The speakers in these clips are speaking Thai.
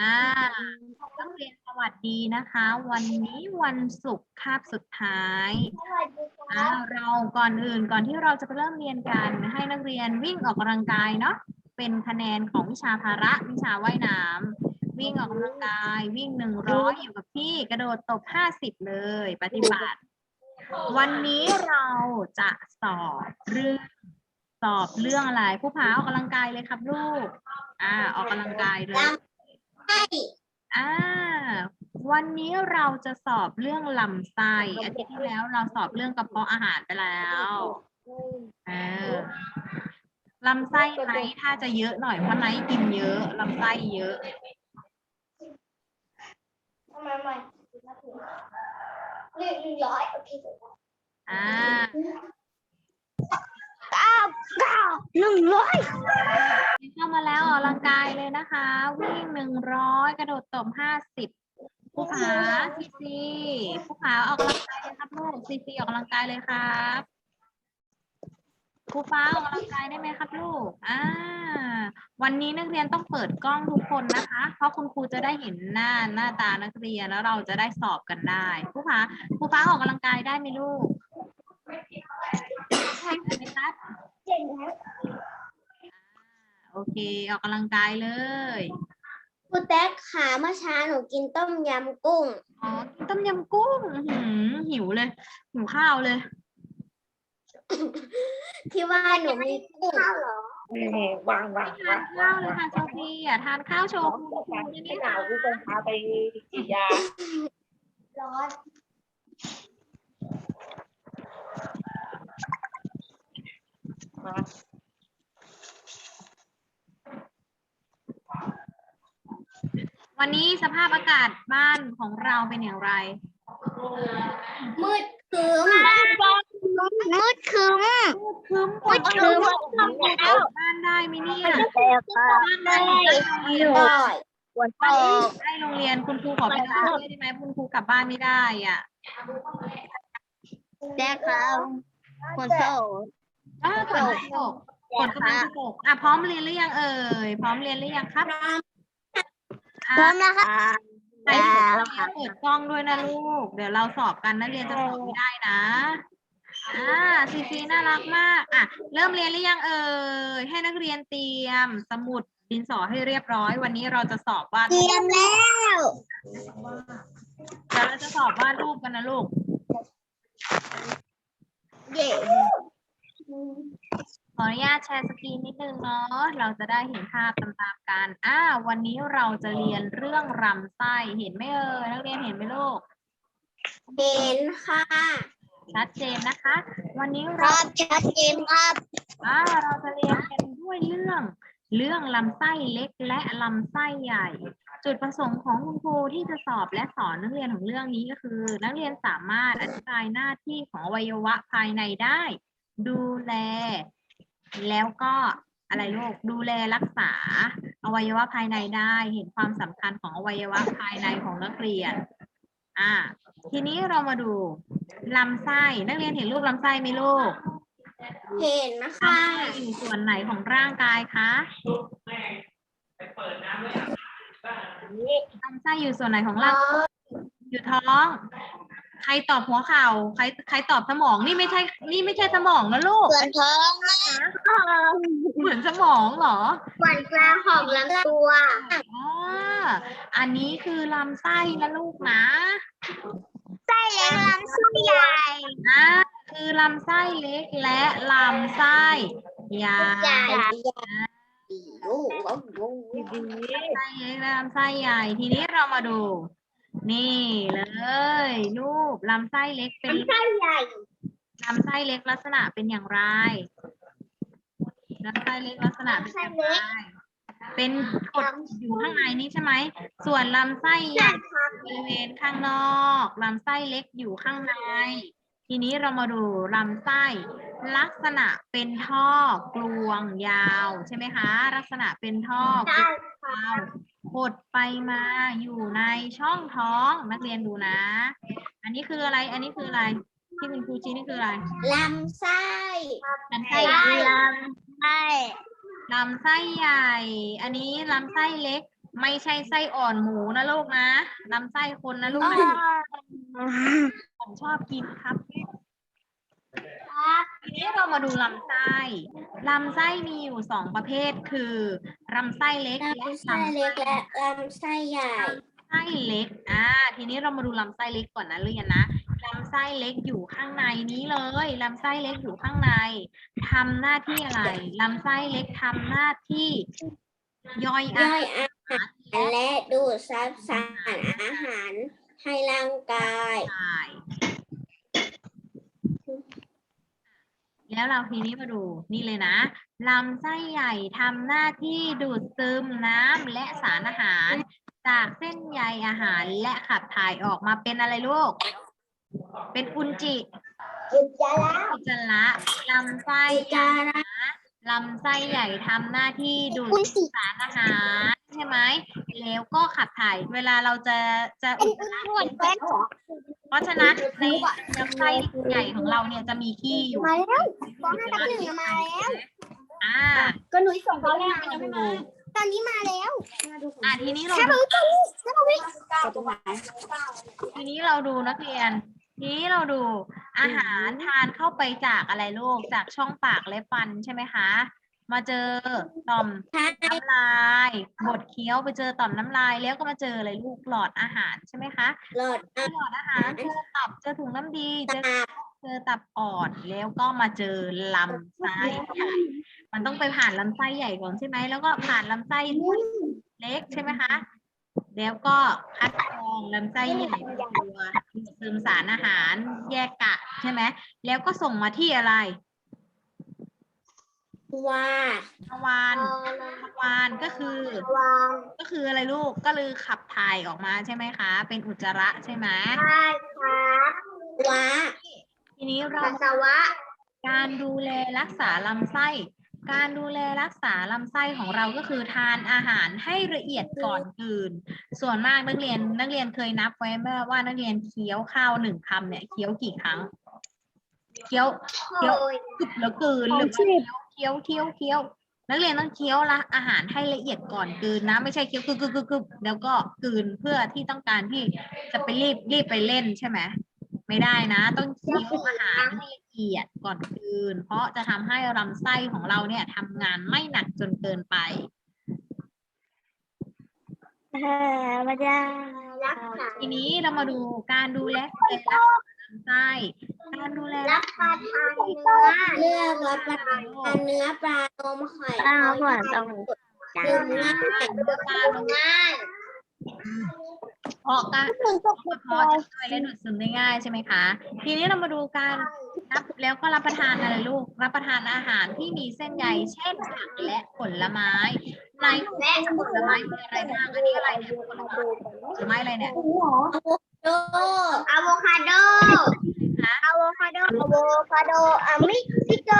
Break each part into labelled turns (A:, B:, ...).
A: อ่านักเรียนสวัสดีนะคะ วันนี้วันศุกร์คาบสุดท้ายอ่าเราก่อนอื่นก่อนที่เราจะไปเริ่มเรียนกัน ให้นักเรียนวิ่งออกกำลังกายเนาะเป็นคะแนนของวิชาภาระวิชาว่ายน้ำวิ่งออกกำลังกาย วิ่งหนึ่งร้อยอยู่กับที่กระโดดตบห้าสิบเลย ปฏิบัติ วันนี้เราจะสอบเรื่องสอบเรื่องอะไรผู้พาออกกำลังกายเลยครับลูกอ่าออกกำลังกายเลย อ่า วันนี้เราจะสอบเรื่องลำไส้อาทิตย์ที่แล้วเราสอบเรื่องกระเพาะอาหารไปแล้วเออลำไส้ไนท์ถ้าจะเยอะหน่อยเพราะไนท์กินเยอะลำไส้เยอะ
B: ทำไมใหม่เรียกหนึ่งร้อยโอเค
A: อ่า
B: เก้าเก้าหนึ่งร้อย
A: เข้ามาแล้วออกกำลังกายเลยนะคะ วิ่งหนึ่งร้อยกระโดดตบห้าสิบผู้ผาซีซีผู้ผาออกกำลังกายเลยครับลูกซีซีออกกำลังกายเลยครับครูฟ้าออกกำลังกายได้ไหมครับลูก อ่า วันนี้นักเรียนต้องเปิดกล้องทุกคนนะคะ เพราะคุณครูจะได้เห็นหน้าหน้าตานักเรียนแล้วเราจะได้สอบกันได้ครูฟ้าครูฟ้าออกกำลังกายได้ไหมลูกได้ไหมครับ
B: เจ็ดแล้ว
A: โอเค ออกกำลังกายเลย
B: ครูแต๊กขาเมื่อเช้าหนูกินต้มยำกุ้ง
A: อ๋อกินต้มยำกุ้งอื้อหือหิวเลยหิวข้าวเลย
B: ที่ว่าหนูมีกุ้งข้าวเหรอ
C: วางวาง
A: ทานข้าวเลยค่ะโซฟีอะทานข้าวโชว์คุณครูได้ไหม
C: ไม่ห
A: คะ
C: นาวกูจะพาไปฉีดยา
B: ร้อน
C: มา
A: วันนี้สภาพอากาศบ้านของเราเป็นอย่างไร
B: มืดครึ้มมืดครึ้ม
A: ครึ้มฝ
B: มื
A: น
B: ดครึ้ม
A: ตกบ้านได้ไหมเนี่ยบ้านได้ไหมโรงเรียน
B: ได้
C: ปวดตก
A: ได้โรงเรียนคุณครูขอไปนอนด้วยได้ไหมคุณครูกลับบ้านไม่ได้อะ
B: แจ๊คครับคนโซ่
A: อ้าวฝนไม่ตกฝนกำลังจะตกอะพร้อมเรียนหรือยังเอ่ยพร้อมเรียนหรือยังครับ
B: พร้อม แล้วครับ
A: ใส่เปิดกล้องด้วยนะลูก เดี๋ยวเราสอบกันนักเรียนจะสอบไม่ได้นะอ่าซีซีน่ารักมาก อะ เริ่มเรียนหรือยังเอ่ยให้นักเรียนเตรียม สมุดดินสอให้เรียบร้อย วันนี้เราจะสอบวาด
B: เตรียมแล้ว
A: เดี๋ยวเราจะสอบวาดรูปกันนะลูก
B: เย้
A: ข ออนุญาตแชร์สกรีนนิดนึงเนาะ เราจะได้เห็นภาพตามๆกัน อ่า วันนี้เราจะเรียนเรื่องรำไส้ เห็นไหมเอ่ยนักเรียนเห็นไหมลูก
B: เห็นค่ะ
A: ชัดเจนนะคะ วันนี้
B: ค
A: เรา
B: รับชัดเจนครับ
A: อ่าเราจะเรียนกันด้วยเรื่อง เรื่องลำไส้เล็กและลำไส้ใหญ่ จุดประสงค์ของคุณครูที่จะสอบและสอนนักเรียนของเรื่องนี้ก็คือ นักเรียนสามารถอธิบายหน้าที่ของอวัยวะภายในได้ ดูแล แล้วก็อะไรลูกดูแลรักษาอวัยวะภายในได้ เห็นความสำคัญของอวัยวะภายในของนักเรียน อ่า ทีนี้เรามาดูลำไส้นักเรียนเห็นรูปลำไส้ไหมลูก
B: เห็นนะคะ
A: ลำไส้อยู่ส่วนไหนของร่างกายคะลำไส้อยู่ส่วนไหนของร่างกายอยู่ท้อง ใครตอบหัวเข่าใครใครตอบสมองนี่ไม่ใช่ นี่ไม่ใช่สมองนะลูก
B: ส่วนท้อง
A: เหมือนสมองเหรอ
B: ส่วนกลางของลำตัว
A: อ๋ออันนี้คือลำไส้นะลูกนะ
B: ไส้เล็กลำไส้ใหญ่
A: อ่าคือลำไส้เล็กและลำไส้ใหญ่
B: ใหญ่โอ้โห
A: ลำไส้เล็กและลำไส้ใหญ่ ทีนี้เรามาดู นี่เลยรูปลำไส้เล็กเป็น
B: ลำไส้ใหญ่
A: ลำไส้เล็กลักษณะเป็นอย่างไร ลำไส้เล็กลักษณะเป็นอย่างไรเป็นกดอยู่ข้างในนี้ใช่ไหม ส่วนลำไส้ใหญ่บริเวณข้างนอกลำไส้เล็กอยู่ข้างใน ทีนี้เรามาดูลำไส้ลักษณะเป็นท่อกลวงยาวใช่ไหมคะ ลักษณะเป็นท่อกลวงยาวหดไปมาอยู่ในช่องท้องนักเรียนดูนะ อันนี้คืออะไร อันนี้คืออะไร ที่คุณครูชี้นี่คืออะไร
B: ลำไส้
A: ลำไส้
B: ลำ ไส้
A: ลำไส้ใหญ่ อันนี้ลำไส้เล็ก ไม่ใช่ไส้อ่อนหมูนะลูกนะลำไส้คนนะลูกนะผมชอบกินครับทีนี้เรามาดูลำไส้ ลำไส้มีอยู่สองประเภทคือลำไส้เล็กและ
B: ลำ
A: ลำ
B: ไส้
A: ไส้
B: เล็กและลำไส้ใหญ่
A: ไส้เล็ก อ่า ทีนี้เรามาดูลำไส้เล็กก่อนนะเรียนนะ ลำไส้เล็กอยู่ข้างในนี้เลยลำไส้เล็กอยู่ข้างในทำหน้าที่อะไรลำไส้เล็กทำหน้าที่ ย่อยอา
B: ย่อ
A: หายร
B: อาหารและดูดซับสารอาหารให้ร่างกาย
A: แล้วเราทีนี้มาดูนี่เลยนะลำไส้ใหญ่ทำหน้าที่ดูดซึมน้ำและสารอาหาร จากเส้นใยอาหารและขับถ่ายออกมาเป็นอะไรลูก เป็นอุจจิ
B: อุจจาระ
A: อุจจาระลำไส้
B: อุจจาระ
A: ลำไส้ใหญ่ทำหน้าที่ดูดซึมสารอาหารใช่ไหมแล้วก็ขับถ่าย เวลาเราจะจะอุจจาระเพราะฉะนั้นในลำไส้ใหญ่ของเราเนี่ยจะมีขี้อยู่
B: มาแล้วปห้าทับหนึ่งมาแล้ว
A: อ่า
B: ก็หนุ่ยส่งเขาแล้วตอนนี้มาแล้ว
A: อ่าทีนี้เรา
B: แค่
A: ดู
B: รู้ตอนนี้แค่รู้วิตรงไหน
A: ทีนี้เราดูนักเรียนที นี้เราดูอาหารทานเข้าไปจากอะไรลูกจากช่องปากและฟันใช่ไหมคะ มาเจอต่อมน้ำลายบดเคี้ยวไปเจอต่อมน้ำลายแล้วก็มาเจออะไรลูกหลอดอาหารใช่ไหมคะ
B: หลอด
A: หลอดอาหารเจอตับเจอถุงน้ำดีเจอเจอตับอ่อนแล้วก็มาเจอลำไส้ใหญ่มันต้องไปผ่านลำไส้ใหญ่ก่อนใช่ไหมแล้วก็ผ่านลำไส้เล็กใช่ไหมคะ แล้วก็คัดกรองลำไส้ใหญ่เป็นตัวดูดซึมสารอาหารแยกกะใช่ไหมแล้วก็ส่งมาที่อะไร
B: ว่า
A: ทวารทวารก็คือ
B: วาง
A: ก็คืออะไรลูกก็คือขับถ่ายออกมาใช่ไหมคะ เป็นอุจจาระใช่ไหม
B: ใช่ครับว่า
A: ทีนี้เรา
B: ปัสสาวะ
A: การดูแลรักษาลำไส้ การดูแลรักษาลำไส้ของเราก็คือทานอาหารให้ละเอียดก่อนกลืน ส่วนมากนักเรียนนักเรียนเคยนับไว้ไหมว่านักเรียนเคี้ยวข้าวหนึ่งคำเนี่ยเคี้ยวกี่ครั้งเคี้ยวเคี้ยวกึบแล้วกลืนหรือว่าเคี้ยวเคี้ยวเคี้ยวนักเรียนต้องเคี้ยวละอาหารให้ละเอียดก่อนกลืนนะ ไม่ใช่เคี้ยวกึบกึบกึบแล้วก็กลืนเพื่อที่ต้องการที่จะไปรีบรีบไปเล่นใช่ไหมไม่ได้นะ ต้องเคี้ยวอาหาร อียดก่อนกลืนเพราะจะทำให้ลำไส้ของเราเนี่ยทำงานไม่หนักจนเกินไป
B: มาได้รักษา
A: ทีนี้เรามาดูการดูแลรักษาลำไส้ การดูแลรัก
B: บ
A: ษา
B: ประทานเนื้อเลือกรับประทานเนื้อปลานมไข่
D: อ้าวก่อนต้อง
B: ดื่มง่าย
A: เนื้อปลาลง
B: ง่าย
A: เพราะการพอจะช่วยและดูดซึมได้ง่ายใช่ไหมคะ ทีนี้เรามาดูการ รับแล้วก็รับประทานอะไรลูก รับประทานอาหารที่มีเส้นใยเช่นผักและผลไม้ในผลไม้มีอะไรบ้างอันนี้อะไรเนี่ยผลไม้ผลไม้อะไรเนี่ย
B: โดอะโวคาโด
A: คะ
B: อะโวคาโดอะโวคาโดอะมิซิโก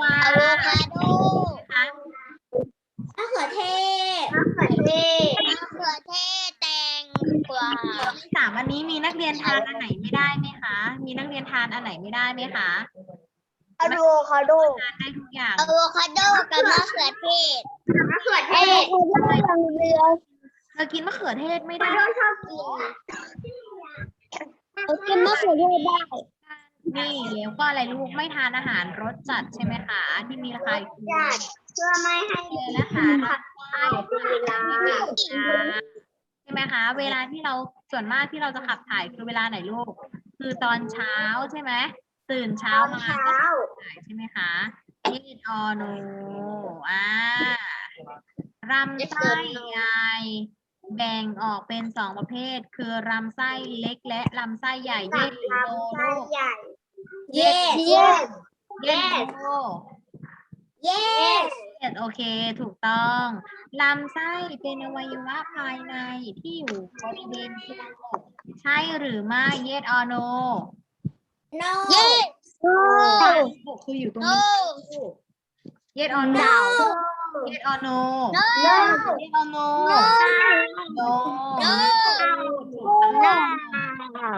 A: ว่า
B: อะโวคาโด
A: คะ
B: มะเขือเทศมะเขือเทศมะเขือเทศแตง กวา
A: สามอันนี้มีนักเรียนทานอันไหนไม่ได้ไหมคะ มีนักเรียนทานอันไหนไม่ได้ไหมคะ
B: อะโวคาโด
A: ทานได้ทุกอย่าง
B: อะโวคาโดกับมะเขือเทศมะเขือเทศอย่างเดียว
A: เธอกินมะเขือเทศไม่ได้
B: ชอบกินเอากินมะเขือเทศได้
A: นี่แล้วก็อะไรลูกไม่ทานอาหารรสจัดใช่ไหมคะที่มีราคาถูก
B: จัดเพื่อไม่ให้
A: เลยนะคะใช่ใช่ไหมคะเวลาที่เราส่วนมากที่เราจะขับถ่ายคือเวลาไหนลูก คือตอนเช้าใช่ไหมตื่นเช้า
B: เช้า
A: มา
B: เช้า
A: ก็ถ่ายใช่ไหมคะยีดออโนอ่ารำไส้ใหญ่แบ่งออกเป็นสองประเภท คือลำไส้เล็กและลำไส้ใหญ่เย็ดหรือโนลูก
B: ใหญ่ yes yes
A: เย็ดโน
B: yes
A: เโอเค ถูกต้อง ลำไส้เป็นอวัยวะภายในที่อยู่บริเวณทรวงอกใช่หรือไม่ yes or no
B: no yes
A: อกคืออยู่ตรงนี้ yes or no yes or no
B: no
A: yes or no no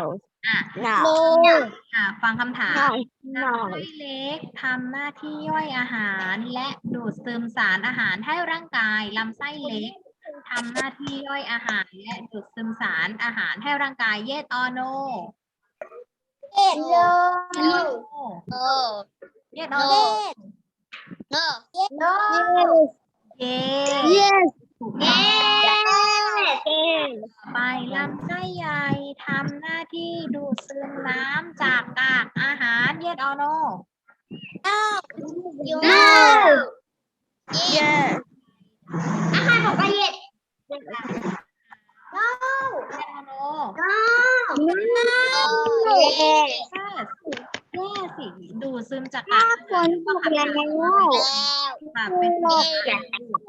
A: ถูกต้องอะ
D: no
A: อะฟังคำถาม
D: no
A: ลำไส้เล็กทำหน้าที่ย่อยอาหาร และดูดซึมสารอาหารให้ร่างกายลำไส้เล็กทำหน้าที่ย่อยอาหาร และดูดซึมสารอาหารให้ร่างกาย yes or no
B: เอ็ดโล
A: yes or no
B: โน
A: yes
B: โน
A: or no
B: โนโน
A: yes
B: yes
A: ถูกต้อง
B: yes
A: ไปลำไส้ใหญ่ทำหน้าที่ดูดซึมน้ำจากกากอาหาร yes or no
B: no yes อาหารของกระเย็ด no
A: yes or no
B: no no yes
A: yes yes สิดูดซึมจากกากอาหารก็ขับถ่าย
B: แล้ว
A: ค่ะเป็น yes yes
B: no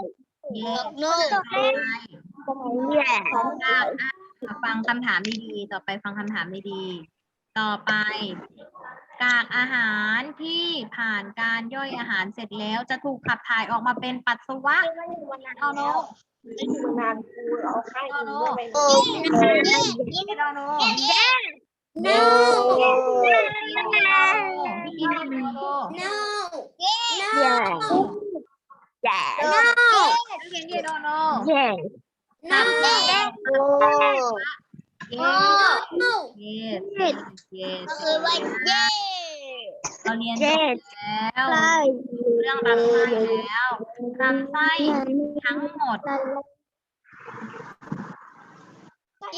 A: ต่อไป
B: yes
A: กากอ่ฟังคำถามดีๆ ต่อไปฟังคำถามดีๆ ต่อไป กากอาหารที่ผ่านการย่อยอาหารเสร็จแล้วจะถูกขับถ่ายออกมาเป็นปัสสาวะเอาโน
C: ไม่ดูนานครูเอาให้ดูไม่
B: โอ้
A: พี่เอาโน
B: no
A: พี่กินเอาโน
B: no
A: นักเรียนเย็นเอาโน
B: yes
A: ขับถ่ายออกมา
B: no
A: yes yes
B: ก็คือว่า yes
A: เราเรียนจบแล้วเรื่องลำไส้แล้วลำไส้ทั้งหมด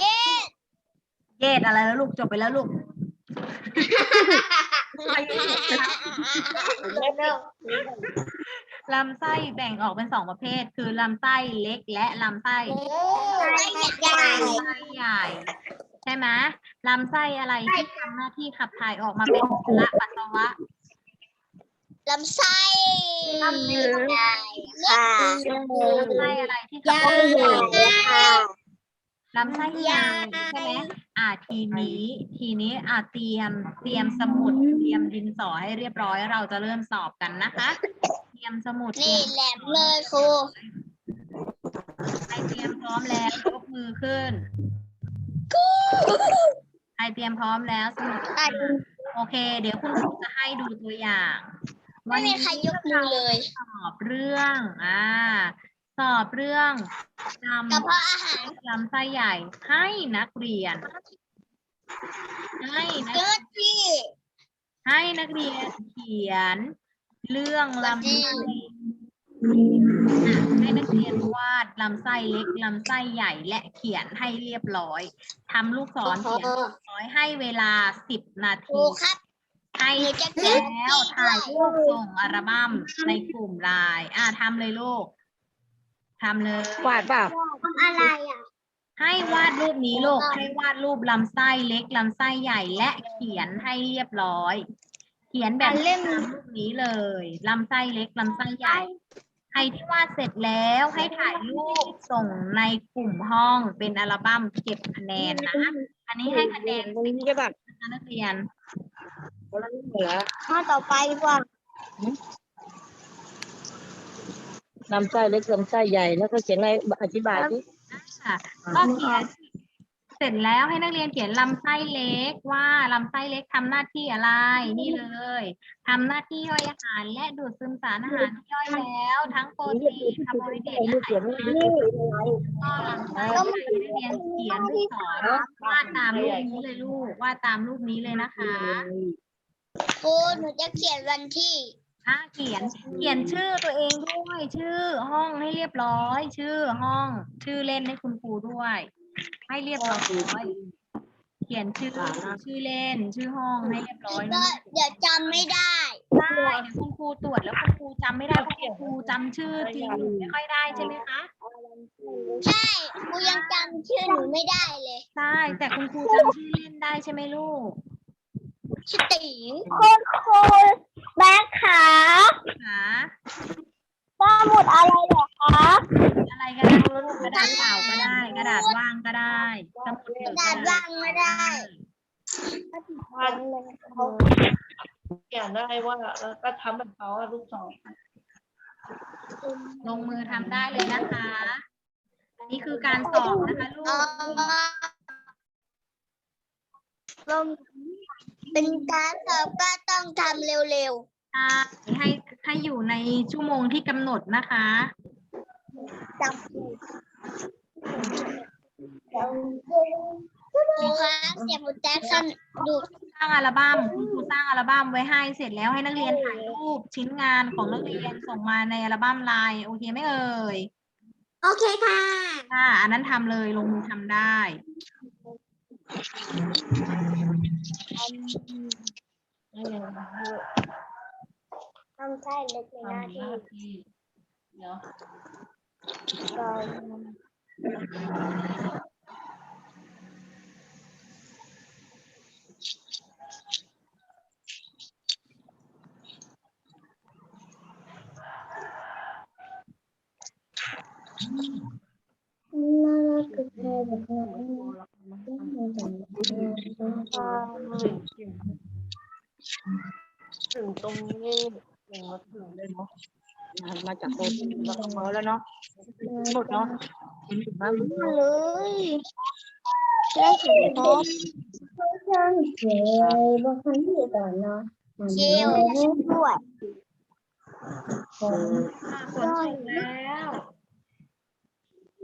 B: yes
A: เยดอะไรแล้วลูกจบไปแล้วลูก ลำไส้แบ่งออกเป็นสองประเภท คือลำไส้เล็กและลำไส้
B: ใหญ่
A: ลำไส้ใหญ่ ใช่ไหมลำไส้อะไรที่ทำหน้าที่ขับถ่ายออกมาเป็นละปัสสาวะ
B: ลำไส้ใหญ่ค่ะ
A: ลำไส้อะไรที่ขับ
B: ใหญ่
A: ถ่าย
B: ค่ะ
A: ลำไส้ใหญ่ใช่ไหมอ่าทีนี้ทีนี้อ่าเตรียมเตรียมสมุดเตรียมดินสอให้เรียบร้อยเราจะเริ่มสอบกันนะคะ เตรียมสมุด
B: นี่แหลมเลยครู
A: ใครเตรียมพร้อมแล้วยกมือขึ้นใครเตรียมพร้อมแล้วสมุดโอเค เดี๋ยวคุณครูจะให้ดูตัวอย่าง
B: ไม่มีใครยกมือเลย
A: สอบเรื่อง อ่า สอบเรื่อง จำ
B: กระเพาะอาหาร
A: ลำไส้ใหญ่ให้นักเรียน ให้นัก
B: เกิดที่
A: ให้นักเรียนเขียน เรื่องลำไส้อะให้นักเรียนวาดลำไส้เล็กลำไส้ใหญ่และเขียนให้เรียบร้อยทำลูกศรเขียนเรียบร้อยให้เวลาสิบนา
B: ครู
A: ที
B: ครับ
A: ให้
B: หนูจะ
A: เสร็
B: เขีย
A: จ
B: น
A: แล้วถ่ายรูปส่งอัลบั้มในกลุ่มไลน์อะทำเลยลูก ทำเลย
C: วาดเปล่า
B: ทำอะไรอะ
A: ให้วาดรูปนี้ลูกให้วาดรูปลำไส้เล็กลำไส้ใหญ่และเขียนให้เรียบร้อย เขียนแบบตามรูปนี้เลยลำไส้เล็กลำไส้ใหญ่ใครที่วาดเสร็จแล้วให้ถ่ายรูปส่งในกลุ่มห้องเป็นอัลบั้มเก็บคะแนนนะ อันนี้ให้คะแนน
C: ตรงนี้จะแบบ
A: นะคะนักเรียน
C: เหลือ
B: ข้อต่อไปว่า
C: ลำไส้เล็กลำไส้ใหญ่แล้วก็เขียนอะไรอธิบายดิ
A: ค่ะก็เขียนเสร็จแล้วให้นักเรียนเขียนลำไส้เล็กว่าลำไส้เล็กทำหน้าที่อะไรนี่เลยทำหน้าที่ย่อยอาหาร และดูดซึมสารอาหารที่ย่อยแล้ว ทั้งโปรตีนคาร์โบไฮเดรตและไข
C: เขียน
A: มัน
C: นี่
A: ก็ลำไส้ใหญ่ให้นักเรียนเขียนลูกศรวาดตามรูปนี้เลยลูกวาดตามรูปนี้เลยนะคะ
B: ครูหนูจะเขียนวันที่
A: อะเขียนเขียนชื่อตัวเองด้วย ชื่อห้องให้เรียบร้อย ชื่อห้อง ชื่อเล่นให้คุณครูด้วย ให้เรียบร้อยเขียนชื่อชื่อเล่น ชื่อห้องให้เรียบร้อย
B: ก็
A: นะ
B: เดี๋ยวจำไม่ได้
A: ได้เดี๋ยวคุณครูตรวจแล้วคุณครูจำไม่ได้เพราะคุณครูจำชื่อจริงไม่ค่อยได้ใช่ไหมคะ
B: ใช่ครูยังจำชื่อหนูไม่ได้เลย
A: ใช่แต่คุณครูจำชื่อเล่นได้ใช่ไหมลูก
B: ชื่อติ๋งคุณครู แบ๊กขา
A: คะ
B: สมุดอะไรเหรอคะ
A: อะไรก็ได้ลูกกระดาษเปล่าก็ได้ กระดาษว่างก็ได้สมุดหรือก
B: ระดาษว่างไม่ได้
C: วาดเขาเขียนได้ว่าแล้วก็ทำแบบเขาอะลูกศร
A: ลงมือทำได้เลยนะคะอันนี้คือการสอบนะคะลู
B: อ๋อกลง เป็นการสอบก็ต้องทำเร็ว
A: ใช่ให้ให้อยู่ในชั่วโมงที่กำหนดนะคะ
B: ๆจำครูครับเสียงคุณแจ็คสันดู
A: สร้างอัลบั้มคุณครูสร้างอัลบั้มไว้ให้เสร็จแล้วให้นักเรียนถ่ายรูปชิ้นงานของนักเรียนส่งมาในอัลบั้มไลน์โอเคไหมเอ่ย
B: โอเคค่ะ
A: ค่ะอันนั้นทำเลยลงมือทำได้
C: ไม่ยัง
B: ทำใช่เล็กในหน้า
C: ทำห
B: ที่
C: น้าที่เดี๋ยว
B: เรา
C: ถึงตรงนี้ถึงมาถึงเลยเนาะมาจากโค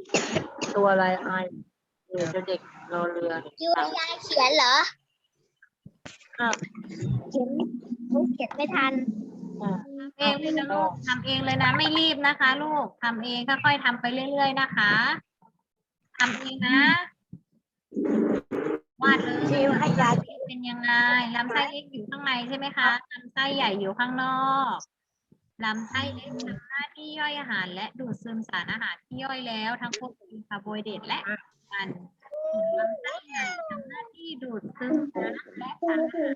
C: ตรแล้วก็มาแล้วเนาะหมดเนาะเห็นถึงบ้าน
B: เลยได้ถึงครบคิวด้วย
A: ค่ะฝนตกแล้ว
C: ตัวอะไรไอเดี๋ยวเด็กรอเรือ
B: คิวยายเขียนเหรอ
C: ครับ
B: เขียนเขียนไม่ทัน
A: ทำเองเลยนะลูกทำเองเลยนะ ไม่รีบนะคะ ลูกทำเองค่อยๆทำไปเรื่อย ๆ นะคะทำเองนะวาดเลย
B: คิวให้ยาย
A: เป็นยังไงลำไส้เล็กอยู่ข้างในใช่ไหมคะลำไส้ใหญ่อยู่ข้างนอก ลำไส้เล็กทำหน้าที่ย่อยอาหาร และดูดซึมสารอาหารที่ย่อยแล้ว ทั้งโปรตีนคาร์โบไฮเดรตและไขมันส่วนลำไส้ใหญ่ทำหน้าที่ดูดซึมน้ำและสารอาหาร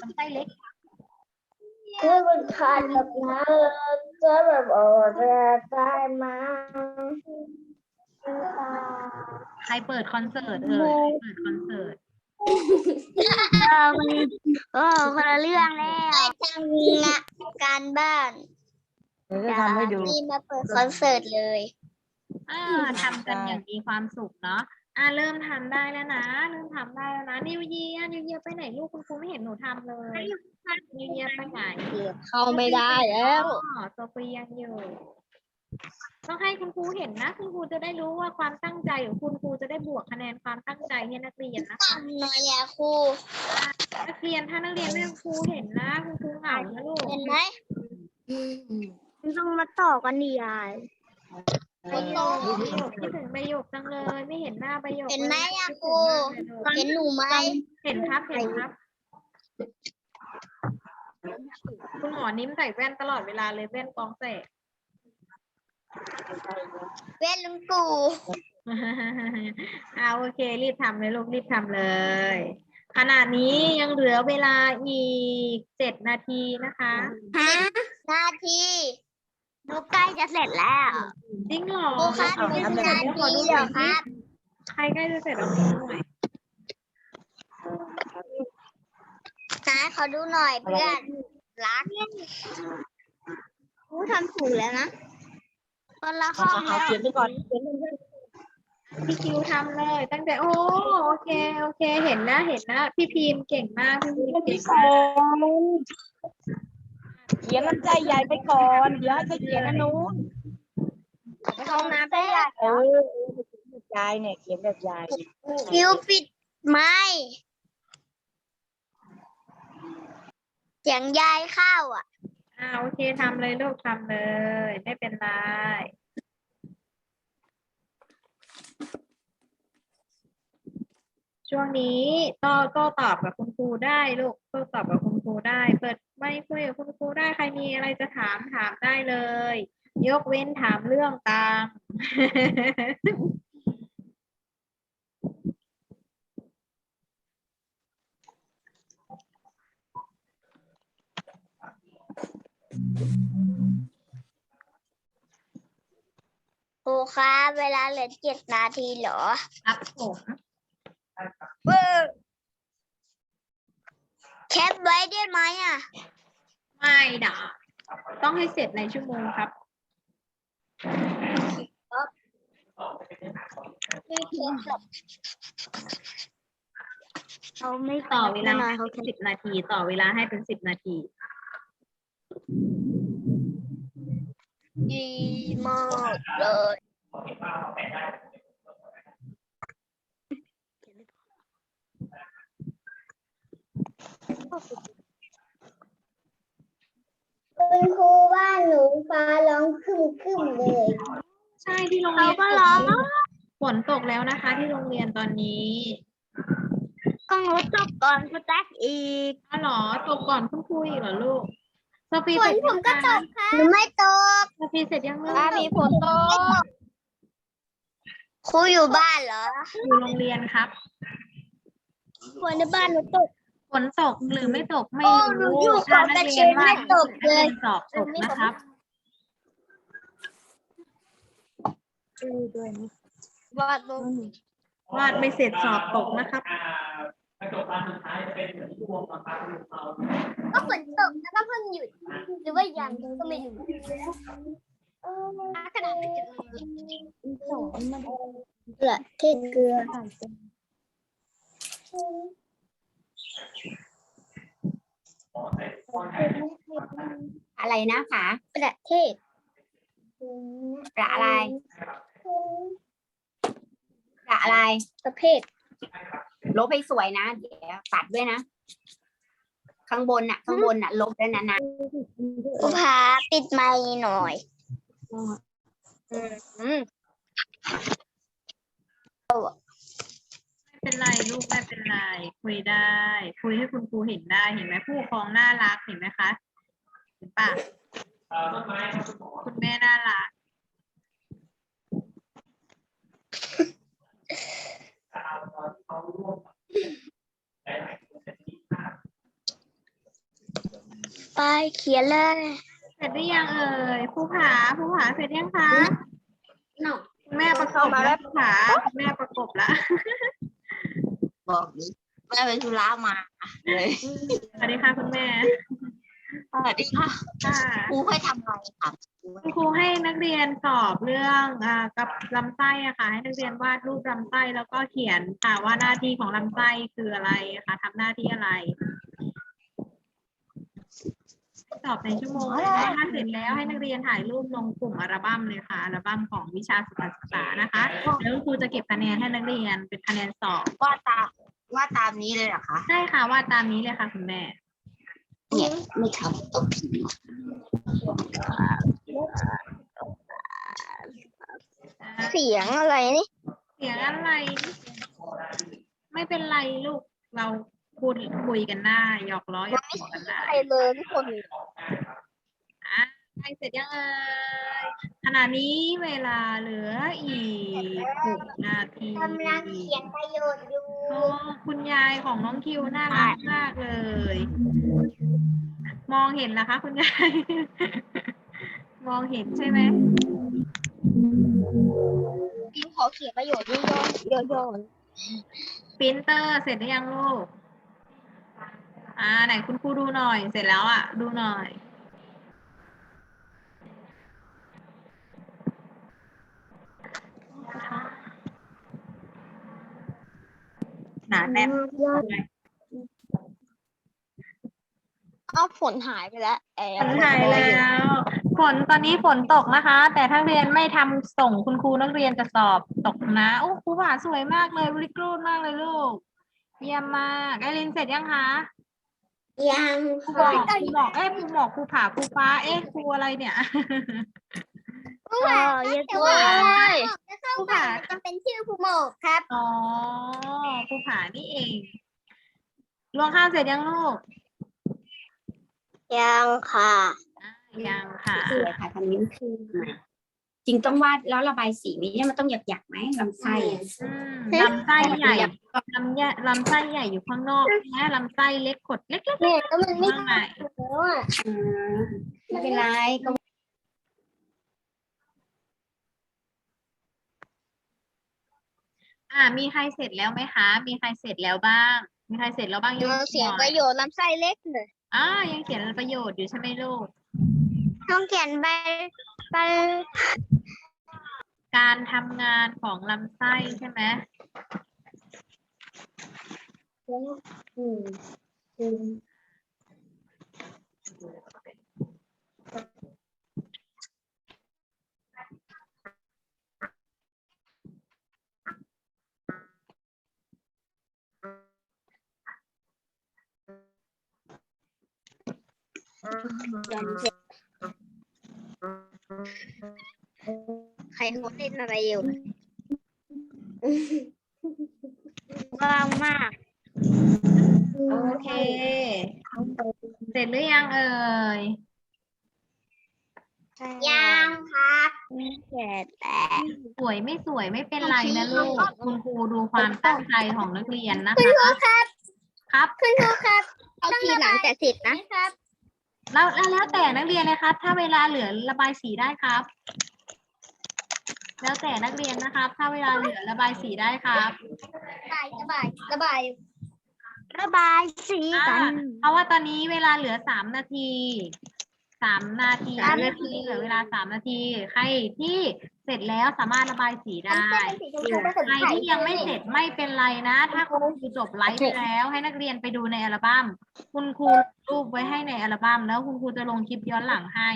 A: ลำไส้เล็ก
B: คือมันขาดแบบนั้นก็แบบออกแรงได้มา
A: ใครเปิดคอนเสิร์ตเอ่ยใครเปิดคอนเสิร์ต
B: เออมันเออคนละเรื่องแล้วทำงานการบ้าน
C: เดี๋ยวจะทำให้ดู
B: นี่มาเปิดคอนเสิร์ตเลย
A: อ่าทำกันอย่างมีความสุขเนาะอ่าเริ่มทำได้แล้วนะ เริ่มทำได้แล้วนะนิวเยียนิวเยียไปไหนลูกคุณครูไม่เห็นหนูทำเลยนิวเยียไปไหน
B: เข้าไม่ได้แล้ว
A: อ๋อโซฟียังอยู่ ต้องให้คุณครูเห็นนะ คุณครูจะได้รู้ว่าความตั้งใจของคุณครูจะได้บวกคะแนนความตั้งใจให้นักเรียนนะคะ
B: ทำหน่อยอะครู
A: นักเรียนถ้านักเรียนไม่ให้คุณครูเห็นนะคุณครูเหงานะลูก
B: เห็นไหมต้องมาต่อกันดียาย
A: ประโยคประโยคคิดถึงประโยคจังเลย ไม่เห็นหน้าประโยค
B: เห็นไหม
A: ลย
B: อะ
A: ด
B: ครู
A: ถึงมากเลยลูก
B: เห็นหนูไหม
A: เห็นครับเห็นครับ คุณหมอนิ้มใส่แว่นตลอดเวลาเลยแว่นกรองแสง
B: เว้นลุงตู่
A: อ่าโอเค รีบทำเลยลูกรีบทำเลย ขณะนี้ยังเหลือเวลาอีกเจ็ดนาทีนะคะ
B: ฮะนาทีหนูใกล้จะเสร็จแล้ว
A: จริงเหรอ
B: ครูคะหนูเป็นนาทีเหรอครับ
A: ใครใกล้จะเสร็จแล้วดูหน่อย
B: นะขอดูหน่อยเพื่อนรักครูทำถูกแล้วนะ คนละห้อง
C: เอา
B: แล้ว
C: เขียนไปก่อน
A: พี่คิวทำเลย ตั้งแต่โอ้โอเคโอเค เห็นนะเห็นนะพี่พิมพ์เก่งมากพี่พิมพ์เก่งมาก
C: เขียนลำใจใหญ่ไปก่อนเดี๋ยวให้ไปเขียนอันนู้น
B: ไปห้องน้ำได้ละ
C: เออแบบยายเนี่ยเขียนแบบยาย
B: คิวปิดไม้เสียงยายเข้าอะ
A: อ่าโอเคทำเลยลูกทำเลย ไม่เป็นไรช่วงนี้โต้โต้ตอบกับคุณครูได้ลูกโต้ตอบกับคุณครูได้ เปิดไม่คุยกับคุณครูได้ใครมีอะไรจะถามถามได้เลย ยกเว้นถามเรื่องตัง ค์
B: ครูครับเวลาเหลือเจ็ดนาทีเหรอ
A: ครับผม
B: เออแคปไว้ได้ไหมอะ
A: ไม่ได้ต้องให้เสร็จในชั่วโมงครับ
B: ไม่แคปหรอกเขาไม่
A: ต่อเวลา
B: หน่อย
A: ให้
B: เขา
A: เป็นสิบนาที ต่อเวลาให้เป็นสิบนาที
B: ดีมากเลยคุณครูว่าหนูฟ้าร้องครึ่มครึ่มๆเลย
A: ใช่ที่โรงเรียน
B: เขาก็ร้อง
A: ฝนตกแล้วนะคะ ที่โรงเรียนตอนนี้
B: ก็งดจบก่อนคุณแจ๊กอีก
A: อ้าวเหรอตกก่อนคุณครูอีกเหรอลูก โซฟี
B: ฝ
A: เสร็
B: น
A: จ
B: ผ
A: ยั
B: ม
A: ง
B: ก็ต
A: คะ
B: กค่ะหนูไม่ตก
A: โซฟีเสร็จยังลูก
B: มีฝนตกครูอยู่บ้านเหรอ
A: อยู่โรงเรียนครับ
B: ฝนในบ้านหนูตก
A: ฝนตกหรือไม่ตกไม่
B: โอ้
A: รู้
B: หนูอยู่
A: ถ้า
B: กับ
A: นักเรียนว่า
B: ไม่ตกเลย
A: นัรีนสอบตกนะครับ
B: วาดรูป
A: วาดไม่เสร็จสอบตกนะครับ
B: ก
A: ระจกบานสุดท้ายจะเป็นเหมือนดวงของปลาดุกเรา
B: ก็ฝนตกแล้วก็เพิ่งหยุด หรือว่ายังก็ไม่หยุรู้กระดาษสองมันเกลือเทเกลือ
C: อะไรนะคะ
B: ประเทศ
C: ประอะไรประอะไร
B: ประเภท
C: ลบให้สวยนะเดี๋ยวตัดด้วยนะ ข้างบนน่ะ ข้างบนน่ะ ลบด้วยนะนะ
B: ผู้พาปิดไมค์หน่อย
C: อืม
A: ไม่เป็นไรลูกไม่เป็นไร คุยได้ คุยให้คุณครูเห็นได้เห็นไหมผู้ปกครองน่ารักเห็นไหมคะเห็นปะคุณแม่น่ารัก
B: ไปเขียนเลย
A: เสร็จหรือยังเอ่ยผู้ผาผู้ผาเสร็จยังคะ
C: เนาะ
A: คุณแม่ประกบแล้วผู้ผาคุณแม่ประกบแล้ว
C: บอกดิแม่ไปธุระมาเลย
A: สวัสดีค่ะคุณแม่
C: สวัสดีค่ะ
A: ค่ะ
C: ครูให้ทำอะไรค่ะ
A: คุณครูให้นักเรียนสอบเรื่องอ่ากับลำไส้อะค่ะให้นักเรียนวาดรูปลำไส้แล้วก็เขียนค่ะว่าหน้าที่ของลำไส้คืออะไรค่ะทำหน้าที่อะไรสอบในชั่วโมงนะคะถ้าเสร็จแล้วให้นักเรียนถ่ายรูปลงกลุ่มอัลบั้มเลยค่ะอัลบั้มของวิชาสุขศึกษานะคะแล้วครูจะเก็บคะแนนให้นักเรียนเป็นคะแนนสอบ
C: ว่าตามว่าตามนี้เลยเหรอคะ
A: ใช่ค่ะวาดตามนี้เลยค่ะคุณแม่
C: เนี่ยไม่ทำต้องพิมพ์
A: อ่า
B: เสียงอะไรนี่
A: เสียงอะไร ไม่เป็นไรลูก เราพูดคุยกันได้หยอกล้อหยอกหัวกันได้
B: ใครเลยทุกคน
A: อะใครเสร็จยังเอ่ยขณะนี้เวลาเหลืออีกหกนาที
B: กำลังเขียนประโยชน์อยู่
A: โอ้คุณยายของน้องคิวน่ารักมากเลย มองเห็นนะคะ คุณยาย มองเห็นใช่ไหม
B: พิมขอเขียนประโยชน์ย่อยๆย่อย
A: ปรินเตอร์เสร็จหรือยังลูก อ่า ไหนคุณครูดูหน่อย เสร็จแล้วอะ ดูหน่อย หนาแน่น
B: ๆเอาฝนหายไปแล้วแอ
A: ฝนหายแล้วฝนตอนนี้ฝนตกนะคะ แต่ถ้าเรียนไม่ทำส่งคุณครูนักเรียนจะสอบตกนะโอ้ครูผาสวยมากเลยบริกรูดมากเลยลูก เยี่ยมมากไอรินเสร็จยังคะ
B: ยัง
A: ครูบอกครูบอกเอ๊ะครูบอกครูผาครูฟ้า เอ๊ะครูอะไรเนี่ย
B: เออเยอะด้วยผู้ผ่าจะเป็นชื่อผู้หมกครับ
A: อ๋อครูผานี่เองลวงข้าวเสร็จยังลูก
B: ยังค่ะ
A: ยังค่ะ
C: สวยค่ะทำนิ้วคือมาจริงต้องวาดแล้วระบายสีนี้เนี่ยมันต้องหยักๆไหมลำไส้อะ
A: อืมลำไส้ใหญ่ลำใหญ่ลำไส้ใหญ่อยู่ข้างนอกนะลำไส้เล็กขดเล็กๆ
B: เนี่ยก็มันไม่
A: ข้างใน
B: แล้วอะ
C: อืมไม่เป็นไรก็
A: อ่า มีใครเสร็จแล้วไหมคะ มีใครเสร็จแล้วบ้าง มีใครเสร็จแล้วบ้างยกมือ
B: เสียง
A: หน่อ
B: ประโยชน์ลำไส้เล็กเลย
A: อ่ายังเขียนประโยชน์อยู่ใช่ไหมลูก
B: ต้องเขียนใบใบ
A: การทำงานของลำไส้ใช่ไหม
B: ใครเขาเล่นอะไรอยู่ว่างมาก
A: โอเค เสร็จหรือยังเอ่ย
B: ยังครับไม่เสร็จแต่
A: สวยไม่สวยไม่เป็นไรนะลูก คุณครูดูความตั้งใจของนักเรียนนะ
B: คุณครู
A: คะ
B: ครับ
A: ครับ
B: คุณครูครับเอาทีหลังจากเสร็จนะครับ
A: แล้วแล้วแล้วแต่นักเรียนเลยครับ ถ้าเวลาเหลือระบายสีได้ครับ แล้วแต่นักเรียนนะครับ ถ้าเวลาเหลือระบายสีได้ครับ
B: ระบายระบาย ระบายสีกัน
A: เพราะว่าตอนนี้เวลาเหลือสามนาทีสามนาที
B: สามนาที
A: เหลือเวลาสามนาที ใครที่ เสร็จแล้วสามารถระบายสีได้ ใครที่ยังไม่เสร็จไม่เป็นไรนะ ถ้าคุณครูจบไลฟ์ไปแล้ว ให้นักเรียนไปดูในอัลบั้ม คุณครูรูปไว้ให้ในอัลบั้มแล้วคุณครูจะลงคลิปย้อนหลังให้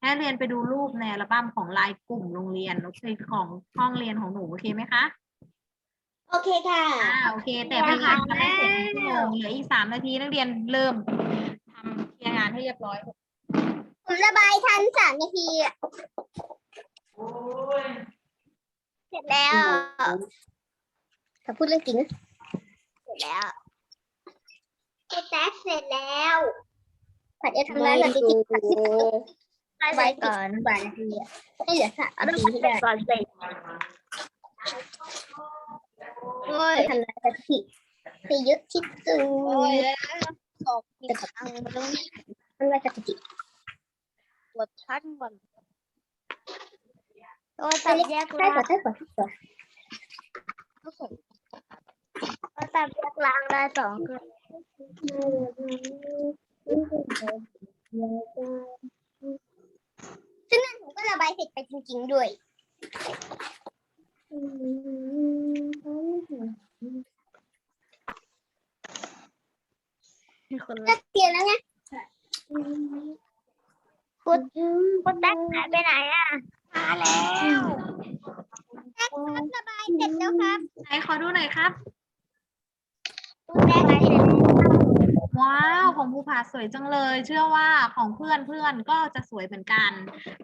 A: ให้นักเรียนไปดูรูปในอัลบั้มของไลน์กลุ่มโรงเรียนโอเคของห้องเรียนของหนูโอเคไหมคะ
B: โอเคค่ะ
A: อ่าโอเค แต่พยายามจะไม่เสร็จในชั่วโมงเหลืออีกสามนาทีนักเรียนเริ่มทำเคลียร์งานให้เรียบร้อย
B: ผมระบายทันสามนาทีอะ เสร็จแล้วถ้าพูดเรื่องจริงนะเสร็จแล้วคุณแท็กเสร็จแล้วผัดเอทำแล้วเราจะกินผัดที่ระบายก่อนบานาทีอะไม่เหลือสักนาทีที่ได้ก่อนเสร็จโอ้ยทำลายสถิติไปเยอะที่สุดสอบกี่ครั้งแล้วทำลายสถิติ
C: ปวดชั้นก่อน
B: โอ้ย ตัดแยกล้างได้ก่อนได้ก่อนตัดแยกล้างได้สองคือซึ่งนั่นผมก็ระบายเสร็จไปจริงๆด้วยก็เตียนแล้วไงคุณคุณแต๊กหายไปไหนอะ มาแล้วแต๊กครับระบายเสร็จแล้วครับ
A: ไหนขอดูหน่อยครับ
B: คุณแต๊กระบายเสร็จแล้ว
A: ว้าวของภูผาสวยจังเลย เชื่อว่าของเพื่อนเพื่อนก็จะสวยเหมือนกัน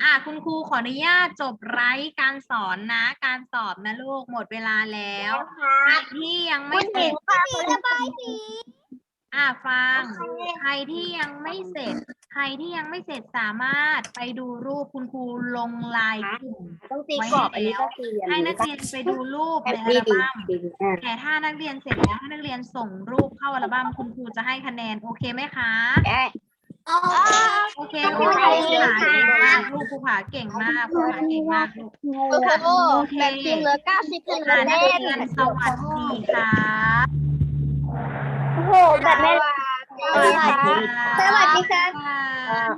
A: อะคุณครูขออนุญาตจบไร้การสอนนะ การสอบนะลูกหมดเวลาแล้วใครที่ยังไม่เสร็จ
B: ระบายสี
A: อะฟัง ใครที่ยังไม่เสร็จ ใครที่ยังไม่เสร็จสามารถไปดูรูปคุณครูลงไลน์กลุ่ม
C: ต้องตีกรอบอันนี้ก็ตี
A: ให้นักเรียนไปดูรูปในอัลบั้มแต่ถ้านักเรียนเสร็จแล้วให้นักเรียนส่งรูปเข้าอัลบั้มคุณครูจะให้คะแนนโอเคไหมคะ
B: อ๋อ
A: โอเคโอเคภูผาเก่งมากลูกภูผาเก่งมากภูผาเก่งมากลูก
B: โอ้โหแบบจริงเหลือเก้าสิบคะ
A: อ่า
B: แน
A: นัก
B: น
A: เรียนสวัสดีครั บ
B: โอ้โหแบบไม่สวัสดีครับสวัสดีครับ
A: ค่ะ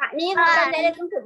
C: อันนี้คือการเรียนรู้สึก